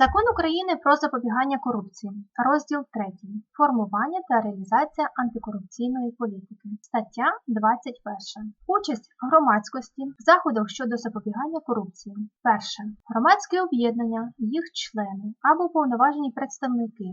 Закон України про запобігання корупції. Розділ 3. Формування та реалізація антикорупційної політики. Стаття 21. Участь громадськості в заходах щодо запобігання корупції. Перше. Громадські об'єднання, їх члени або повноважені представники,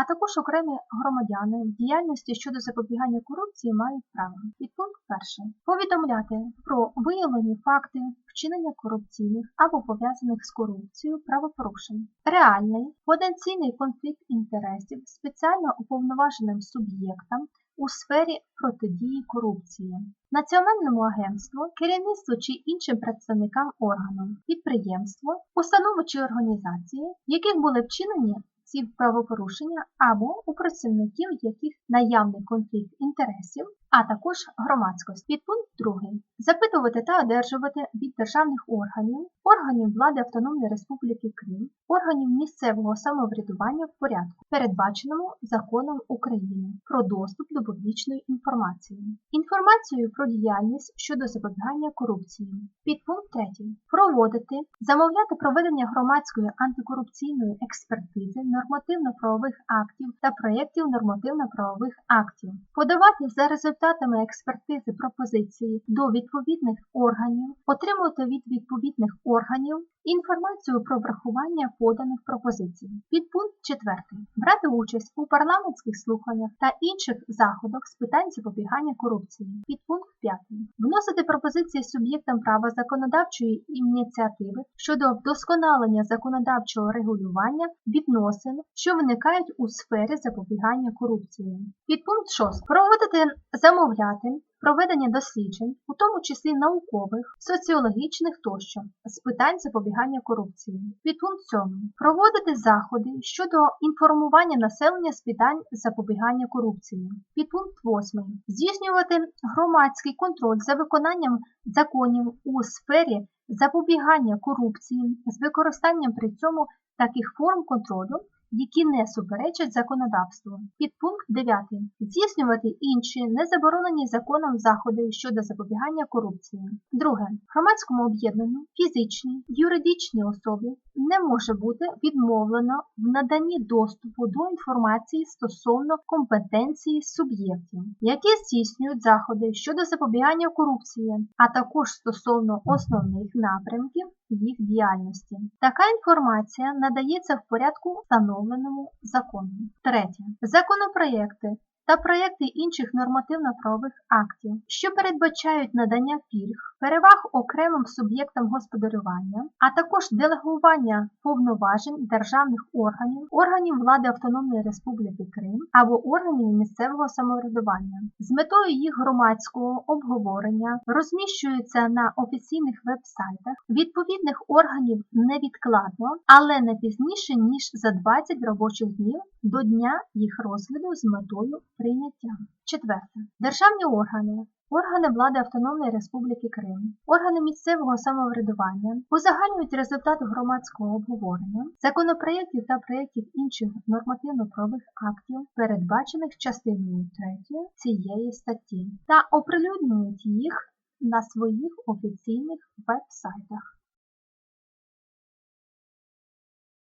а також окремі громадяни в діяльності щодо запобігання корупції мають право. Підпункт перший. Повідомляти про виявлені факти вчинення корупційних або пов'язаних з корупцією правопорушень. Реальний потенційний конфлікт інтересів спеціально уповноваженим суб'єктам у сфері протидії корупції, національному агентству, керівництву чи іншим представникам органу, підприємство, установи чи організації, в яких були вчинені ці правопорушення або у працівників, яких наявний конфлікт інтересів, а також громадськості. Підпункт 2. Запитувати та одержувати від державних органів, органів влади Автономної Республіки Крим, органів місцевого самоврядування в порядку, передбаченому законом України про доступ до публічної інформації, інформацію про діяльність щодо запобігання корупції. Підпункт 3. Проводити, замовляти проведення громадської антикорупційної експертизи нормативно-правових актів та проєктів нормативно-правових актів, подавати за результатами експертизи пропозиції до відповідних органів, отримувати від відповідних органів інформацію про врахування поданих пропозицій. Підпункт 4. Брати участь у парламентських слуханнях та інших заходах з питань запобігання корупції. Підпункт 5. Вносити пропозиції суб'єктам права законодавчої ініціативи щодо вдосконалення законодавчого регулювання відносин, що виникають у сфері запобігання корупції. Підпункт 6. Проводити, замовляти проведення досліджень, у тому числі наукових, соціологічних тощо, з питань запобігання корупції. Підпункт 7. Проводити заходи щодо інформування населення з питань запобігання корупції. Підпункт 8. Здійснювати громадський контроль за виконанням законів у сфері запобігання корупції з використанням при цьому таких форм контролю, які не суперечать законодавству. Підпункт 9. Здійснювати інші незаборонені законом заходи щодо запобігання корупції. Друге. Громадському об'єднанню, фізичні, юридичні особі не може бути відмовлено в наданні доступу до інформації стосовно компетенції суб'єктів, які здійснюють заходи щодо запобігання корупції, а також стосовно основних напрямків їх діяльності. Така інформація надається в порядку встановленому законом. Третє. Законопроєкти та проєкти інших нормативно-правових актів, що передбачають надання пільг, переваг окремим суб'єктам господарювання, а також делегування повноважень державних органів, органів влади Автономної Республіки Крим або органів місцевого самоврядування. З метою їх громадського обговорення розміщуються на офіційних веб-сайтах відповідних органів невідкладно, але не пізніше ніж за 20 робочих днів до дня їх розгляду з метою прийняття. Четверте. Державні органи, органи влади Автономної Республіки Крим, органи місцевого самоврядування узагальнюють результати громадського обговорення, законопроєктів та проєктів інших нормативно-правових актів, передбачених частиною 3 цієї статті, та оприлюднюють їх на своїх офіційних веб-сайтах.